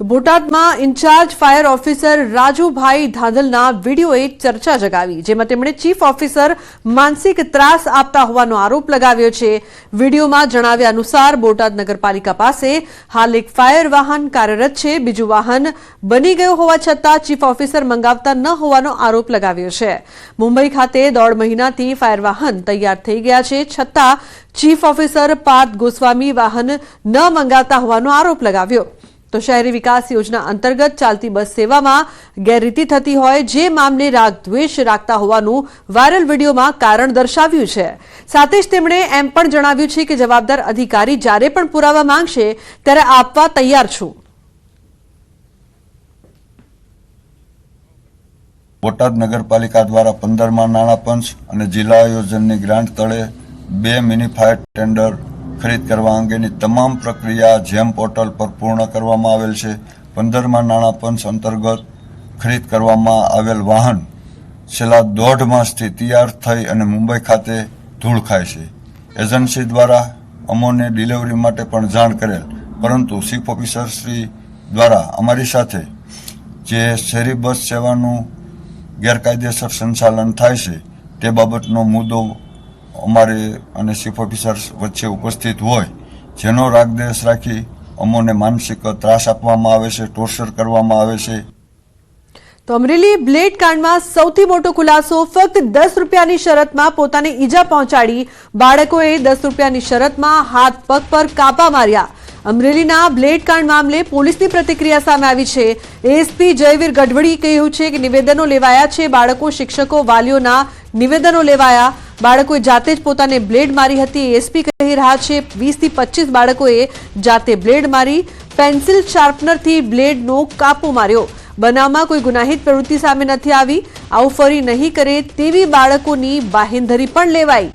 બોટાદમાં in charge fire officer Rajubhai ધાંધલના વિડીયોએ ચર્ચા જગાવી, જેમાં તેમણે ચીફ ઓફિસર માનસિક ત્રાસ આપતા હોવાનો આરોપ લગાવ્યો છે. વિડીયોમાં જણાવ્યા અનુસાર બોટાદ નગરપાલિકા પાસે હાલ એક ફાયર વાહન કાર્યરત છે. બીજું વાહન બની ગયું હોવા છતાં ચીફ ઓફિસર મંગાવતા ન હોવાનો આરોપ લગાવ્યો છે. મુંબઈ ખાતે દોઢ મહિનાથી ફાયર વાહન તૈયાર થઈ ગયા છે, છતાં ચીફ ઓફિસર પાર્થ ગોસ્વામી વાહન ન મંગાવતા હોવાનો આરોપ લગાવ્યો. તો શહેરી વિકાસ યોજના અંતર્ગત ચાલતી બસ સેવામાં ગેરરીતિ થતી હોય જે મામલે રાગ દ્વેષ રાખતા હોવાનું વાયરલ વિડીયોમાં કારણ દર્શાવ્યું છે. સાથે જ તેમણે એમ પણ જણાવ્યું છે કે જવાબદાર અધિકારી જ્યારે પણ પુરાવા માંગશે ત્યારે આપવા તૈયાર છું. બોટાદ નગરપાલિકા દ્વારા પંદરમાં નાણાં પંચ અને જિલ્લા આયોજનની ગ્રાન્ટ તળે બે મિની ફાયર ટેન્ડર ખરીદ કરવા અંગેની તમામ પ્રક્રિયા જેમ પોર્ટલ પર પૂર્ણ કરવામાં આવેલ છે, પંદરમાં નાણાં પંચ અંતર્ગત ખરીદ કરવામાં આવેલ વાહન છેલ્લા દોઢ માસથી તૈયાર થઈ અને મુંબઈ ખાતે ધૂળ ખાય છે. એજન્સી દ્વારા અમોને ડિલિવરી માટે પણ જાણ કરેલ, પરંતુ ચીફ ઓફિસર શ્રી દ્વારા અમારી સાથે, જે શહેરી બસ સેવાનું ગેરકાયદેસર સંચાલન થાય છે, તે બાબતનો મુદ્દો અમારે અને ચીફ ઓફિસર્સ વચ્ચે ઉપસ્થિત હોય, જેનો રાગદેશ રાખી અમોને માનસિક ત્રાસ આપવામાં આવે છે, ટોર્ચર કરવામાં આવે છે. તો અમરેલી બ્લેડ કાંડમાં સૌથી મોટો ખુલાસો ફક્ત દસ રૂપિયાની શરતમાં પોતાને ઈજા પહોંચાડી બાળકોએ દસ રૂપિયાની શરતમાં હાથ પગ પર કાપા માર્યા. અમરેલીના બ્લેડ કાંડ મામલે પોલીસની પ્રતિક્રિયા સામે આવી છે. એએસપી જયવીર ગઢવડી કહ્યું છે કે નિવેદનો લેવાયા છે, બાળકો, શિક્ષકો, વાલીઓના નિવેદનો લેવાયા. બાળકોએ જાતે જ પોતાને બ્લેડ મારી હતી. એસપી કહી રહ્યા છે, વીસથી પચીસ બાળકોએ જાતે બ્લેડ મારી, પેન્સિલ શાર્પનરથી બ્લેડનો કાપો માર્યો. બનાવમાં કોઈ ગુનાહિત પ્રવૃત્તિ સામે નથી આવી. આવું ફરી નહીં કરે તેવી બાળકોની બાહેંધરી પણ લેવાઈ.